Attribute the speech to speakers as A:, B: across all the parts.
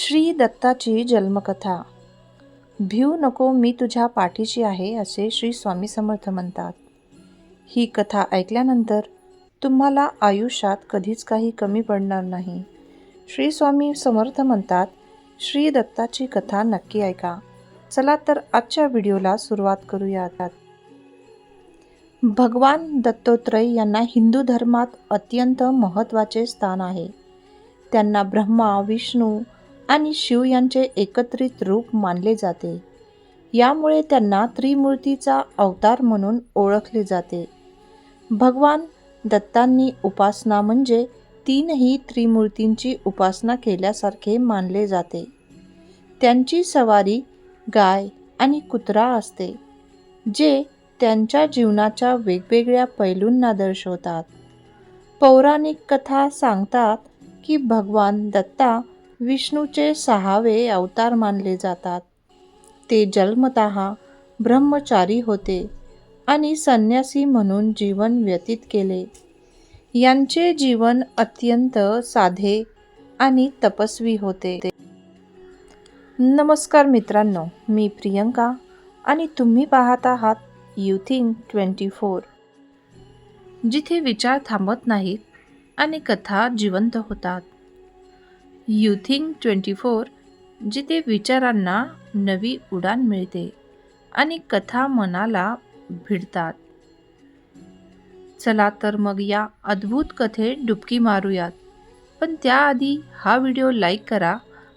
A: श्री दत्ताची जन्मकथा. भिऊ नको मी तुझ्या पाठीशी आहे असे श्री स्वामी समर्थ म्हणतात. ही कथा ऐकल्यानंतर तुम्हाला आयुष्यात कधीच काही कमी पडणार नाही. श्री स्वामी समर्थ म्हणतात श्री दत्ताची कथा नक्की ऐका. चला तर आजच्या व्हिडिओला सुरुवात करूयात. भगवान दत्तोत्रय यांना हिंदू धर्मात अत्यंत महत्त्वाचे स्थान आहे. त्यांना ब्रह्मा विष्णू आणि शिव यांचे एकत्रित रूप मानले जाते. यामुळे त्यांना त्रिमूर्तीचा अवतार म्हणून ओळखले जाते. भगवान दत्तांनी उपासना म्हणजे तीनही त्रिमूर्तींची उपासना केल्यासारखे मानले जाते. त्यांची सवारी गाय आणि कुत्रा असते जे त्यांच्या जीवनाच्या वेगवेगळ्या पैलूंना दर्शवतात. पौराणिक कथा सांगतात की भगवान दत्ता विष्णूचे सहावे अवतार मानले जातात. ते जन्मत ब्रह्मचारी होते आणि संन्यासी म्हणून जीवन व्यतीत केले. यांचे जीवन अत्यंत साधे आणि तपस्वी होते. नमस्कार मित्रांनो मी प्रियंका आणि तुम्ही पाहत आहात युथिंग ट्वेंटी फोर. जिथे विचार थांबत नाहीत आणि कथा जिवंत होतात. युथिंग ट्वेंटी फोर जिथे विचारांना नवी उडान मिळते आणि कथा मनाला भिडतात. चला तर मग या अद्भुत कथेत डुबकी मारूयात. पण त्याआधी हा व्हिडिओ लाईक करा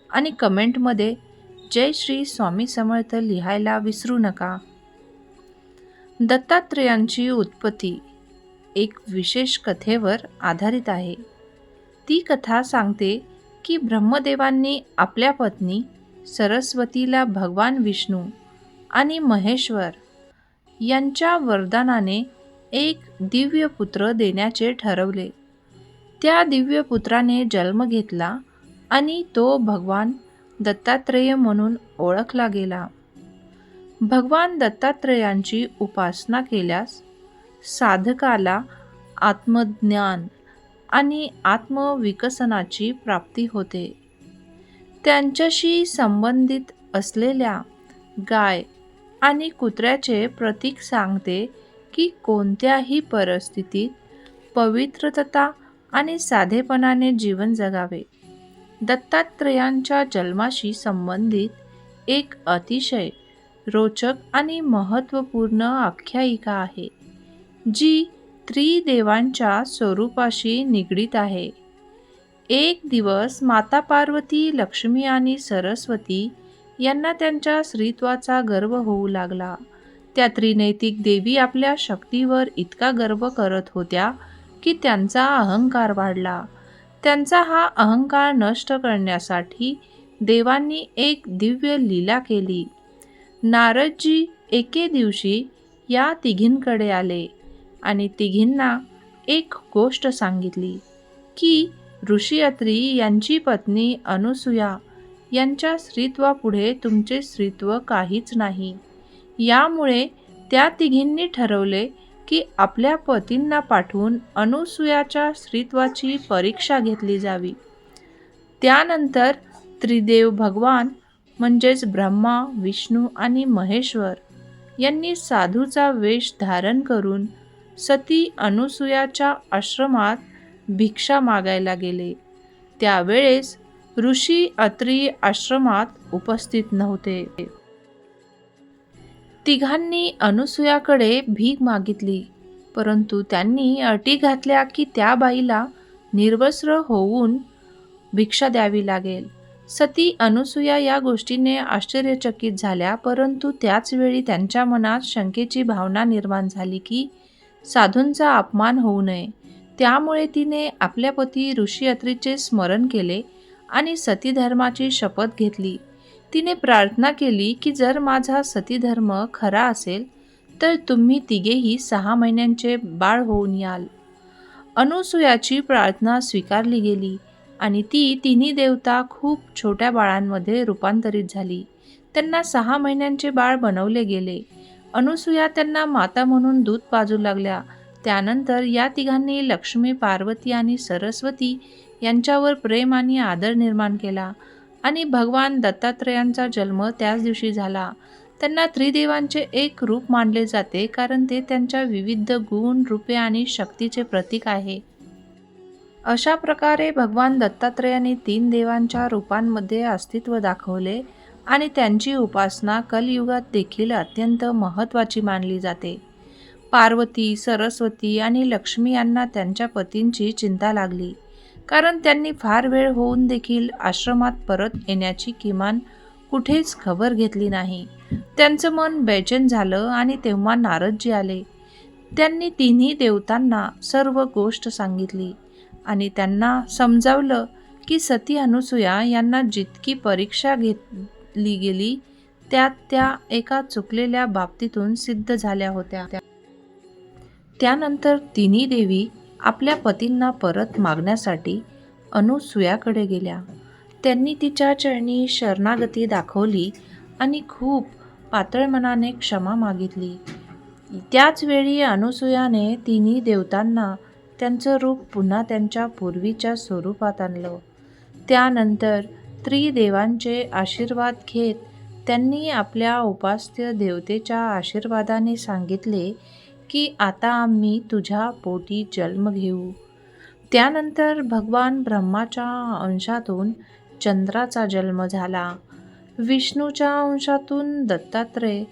A: आणि कमेंटमध्ये जय श्री स्वामी समर्थ लिहायला विसरू नका. दत्तात्रेयांची उत्पत्ती एक विशेष कथेवर आधारित आहे. ती कथा सांगते की ब्रह्मदेवांनी आपल्या पत्नी सरस्वतीला भगवान विष्णू आणि महेश्वर यांच्या वरदानाने एक दिव्य पुत्र देण्याचे ठरवले. त्या दिव्य पुत्राने जन्म घेतला आणि तो भगवान दत्तात्रेय म्हणून ओळखला गेला. भगवान दत्तात्रेयांची उपासना केल्यास साधकाला आत्मज्ञान आणि आत्मविकसनाची प्राप्ती होते. त्यांच्याशी संबंधित असलेल्या गाय आणि कुत्र्याचे प्रतीक सांगते की कोणत्याही परिस्थितीत पवित्रता आणि साधेपणाने जीवन जगावे. दत्तात्रेयांच्या जन्माशी संबंधित एक अतिशय रोचक आणि महत्त्वपूर्ण आख्यायिका आहे जी त्रिदेवांच्या स्वरूपाशी निगडीत आहे. एक दिवस माता पार्वती लक्ष्मी आणि सरस्वती यांना त्यांच्या स्त्रीत्वाचा गर्व होऊ लागला. त्या त्रिनैतिक देवी आपल्या शक्तीवर इतका गर्व करत होत्या की त्यांचा अहंकार वाढला. त्यांचा हा अहंकार नष्ट करण्यासाठी देवांनी एक दिव्य लीला केली. नारदजी एके दिवशी या तिघींकडे आले. आणि तिघींना एक गोष्ट सांगितली की ऋषी अत्री यांची पत्नी अनुसूया यांच्या स्त्रीत्वापुढे तुमचे स्त्रीत्व काहीच नाही. यामुळे त्या तिघींनी ठरवले की आपल्या पतींना पाठवून अनुसूयाच्या स्त्रीत्वाची परीक्षा घेतली जावी. त्यानंतर त्रिदेव भगवान म्हणजेच ब्रह्मा विष्णू आणि महेश्वर यांनी साधूचा वेश धारण करून सती अनुसूयाच्या आश्रमात भिक्षा मागायला गेले. त्यावेळेस ऋषी अत्री आश्रमात उपस्थित नव्हते. तिघांनी अनुसूयाकडे भीक मागितली परंतु त्यांनी अटी घातल्या की त्या बाईला निर्वस्त्र होऊन भिक्षा द्यावी लागेल. सती अनुसूया या गोष्टीने आश्चर्यचकित झाल्या परंतु त्याच वेळी त्यांच्या मनात शंकेची भावना निर्माण झाली की साधूंचा अपमान होऊ नये. त्यामुळे तिने आपल्या पती ऋषीयत्रीचे स्मरण केले आणि सतीधर्माची शपथ घेतली. तिने प्रार्थना केली की जर माझा सतीधर्म खरा असेल तर तुम्ही तिघेही सहा महिन्यांचे बाळ होऊन याल. अनुसूयाची प्रार्थना स्वीकारली गेली आणि ती तिन्ही देवता खूप छोट्या बाळांमध्ये रूपांतरित झाली. त्यांना सहा महिन्यांचे बाळ बनवले गेले. अनुसूया त्यांना माता म्हणून दूध पाजू लागल्या. त्यानंतर या तिघांनी लक्ष्मी पार्वती आणि सरस्वती यांच्यावर प्रेम आणि आदर निर्माण केला आणि भगवान दत्तात्रेयांचा जन्म त्याच दिवशी झाला. त्यांना त्रिदेवांचे एक रूप मानले जाते कारण ते त्यांच्या विविध गुण रूपे आणि शक्तीचे प्रतीक आहे. अशा प्रकारे भगवान दत्तात्रयाने तीन देवांच्या रूपांमध्ये अस्तित्व दाखवले आणि त्यांची उपासना कलयुगात देखील अत्यंत महत्त्वाची मानली जाते. पार्वती सरस्वती आणि लक्ष्मी यांना त्यांच्या पतींची चिंता लागली. कारण त्यांनी फार वेळ होऊन देखील आश्रमात परत येण्याची किमान कुठेच खबर घेतली नाही. त्यांचं मन बेचैन झालं आणि तेव्हा नारदजी आले. त्यांनी तिन्ही देवतांना सर्व गोष्ट सांगितली आणि त्यांना समजावलं की सती अनुसूया यांना जितकी परीक्षा घेत घेतली गेली त्यात त्या एका चुकलेल्या बाबतीतून सिद्ध झाल्या होत्या. त्यानंतर तिन्ही देवी आपल्या पतींना परत मागण्यासाठी अनुसूयाकडे गेल्या. त्यांनी तिच्या चरणी शरणागती दाखवली आणि खूप पातळ मनाने क्षमा मागितली. त्याचवेळी अनुसूयाने तिन्ही देवतांना त्यांचं रूप पुन्हा त्यांच्या पूर्वीच्या स्वरूपात आणलं. त्यानंतर त्रिदेवांचे आशीर्वाद घेत त्यांनी आपल्या उपास्य देवतेच्या आशीर्वादाने सांगितले की आता आम्ही तुझ्या पोटी जन्म घेऊ. त्यानंतर भगवान ब्रह्माच्या अंशातून चंद्राचा जन्म झाला. विष्णूच्या अंशातून दत्तात्रय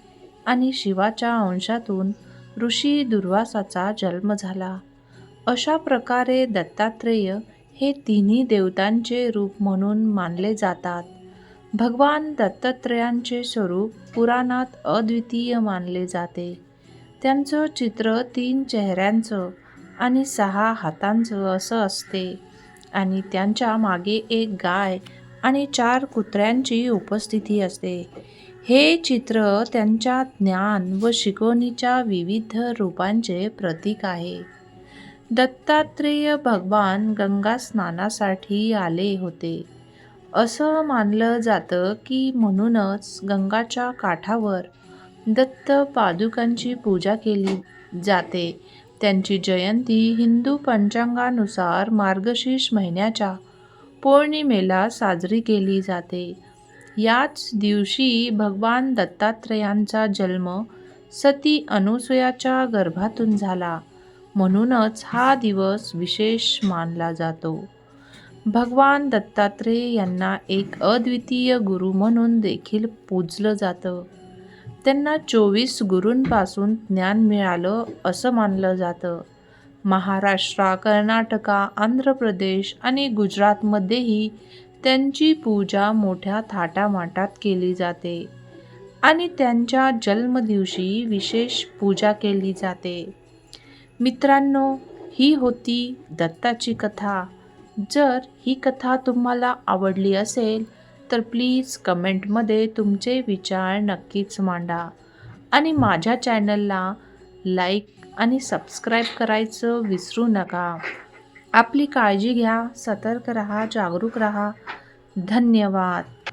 A: आणि शिवाच्या अंशातून ऋषी दुर्वासाचा जन्म झाला. अशा प्रकारे दत्तात्रेय हे तिन्ही देवतांचे रूप म्हणून मानले जातात. भगवान दत्तात्रयांचे स्वरूप पुराणात अद्वितीय मानले जाते. त्यांचं चित्र तीन चेहऱ्यांचं आणि सहा हातांचं असं असते आणि त्यांच्या मागे एक गाय आणि चार कुत्र्यांची उपस्थिती असते. हे चित्र त्यांच्या ज्ञान व शिकवणीच्या विविध रूपांचे प्रतीक आहे. दत्तात्रेय भगवान गंगा स्नानासाठी आले होते. असं मानलं जातं की म्हणूनच गंगाच्या काठावर दत्त पादुकांची पूजा केली जाते. त्यांची जयंती हिंदू पंचांगानुसार मार्गशीर्ष महिन्याच्या पौर्णिमेला साजरी केली जाते. याच दिवशी भगवान दत्तात्रेयांचा जन्म सती अनुसयाच्या गर्भातून झाला. म्हणूनच हा दिवस विशेष मानला जातो. भगवान दत्तात्रेय यांना एक अद्वितीय गुरु म्हणून देखील पूजलं जातं. त्यांना चोवीस गुरूंपासून ज्ञान मिळालं असं मानलं जातं. महाराष्ट्र कर्नाटका आंध्र प्रदेश आणि गुजरातमध्येही त्यांची पूजा मोठ्या थाटामाटात केली जाते आणि त्यांच्या जन्मदिवशी विशेष पूजा केली जाते. मित्रांनो ही होती दत्ताची कथा. जर ही कथा तुम्हाला आवडली असेल तर प्लीज कमेंटमध्ये तुमचे विचार नक्कीच मांडा. आणि माझ्या चॅनलला लाईक आणि सबस्क्राईब करायचं विसरू नका. आपली काळजी घ्या सतर्क रहा जागरूक रहा. धन्यवाद.